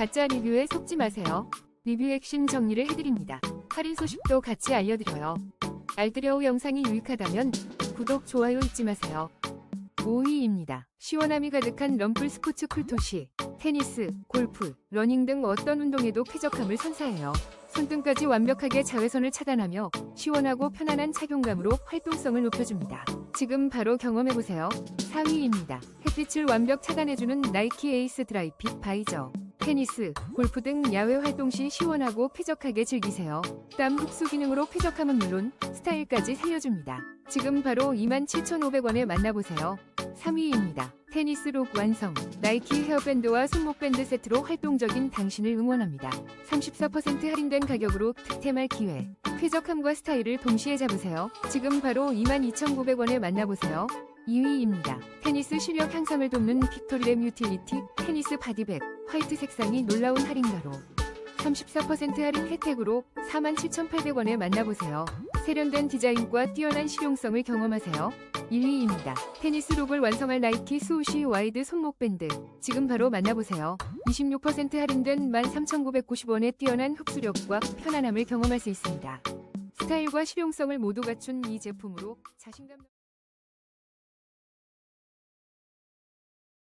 가짜 리뷰에 속지 마세요. 리뷰 핵심 정리를 해드립니다. 할인 소식도 같이 알려드려요. 알뜰여우 영상이 유익하다면 구독, 좋아요 잊지 마세요. 5위입니다. 시원함이 가득한 럼플 스포츠 쿨토시. 테니스, 골프, 러닝 등 어떤 운동에도 쾌적함을 선사해요. 손등까지 완벽하게 자외선을 차단하며 시원하고 편안한 착용감으로 활동성을 높여줍니다. 지금 바로 경험해보세요. 4위입니다. 햇빛을 완벽 차단해주는 나이키 에이스 드라이핏 바이저. 테니스, 골프 등 야외 활동 시 시원하고 쾌적하게 즐기세요. 땀 흡수 기능으로 쾌적함은 물론 스타일까지 살려줍니다. 지금 바로 27,500원에 만나보세요. 3위입니다. 테니스 룩 완성. 나이키 헤어밴드와 손목밴드 세트로 활동적인 당신을 응원합니다. 34% 할인된 가격으로 득템할 기회. 쾌적함과 스타일을 동시에 잡으세요. 지금 바로 22,900원에 만나보세요. 2위입니다. 테니스 실력 향상을 돕는 빅토리랩 유틸리티 테니스 바디백 화이트 색상이 놀라운 할인가로 34% 할인 혜택으로 47,800원에 만나보세요. 세련된 디자인과 뛰어난 실용성을 경험하세요. 1위입니다. 테니스 룩을 완성할 나이키 스우시 와이드 손목 밴드. 지금 바로 만나보세요. 26% 할인된 13,990원의 뛰어난 흡수력과 편안함을 경험할 수 있습니다. 스타일과 실용성을 모두 갖춘 이 제품으로 자신감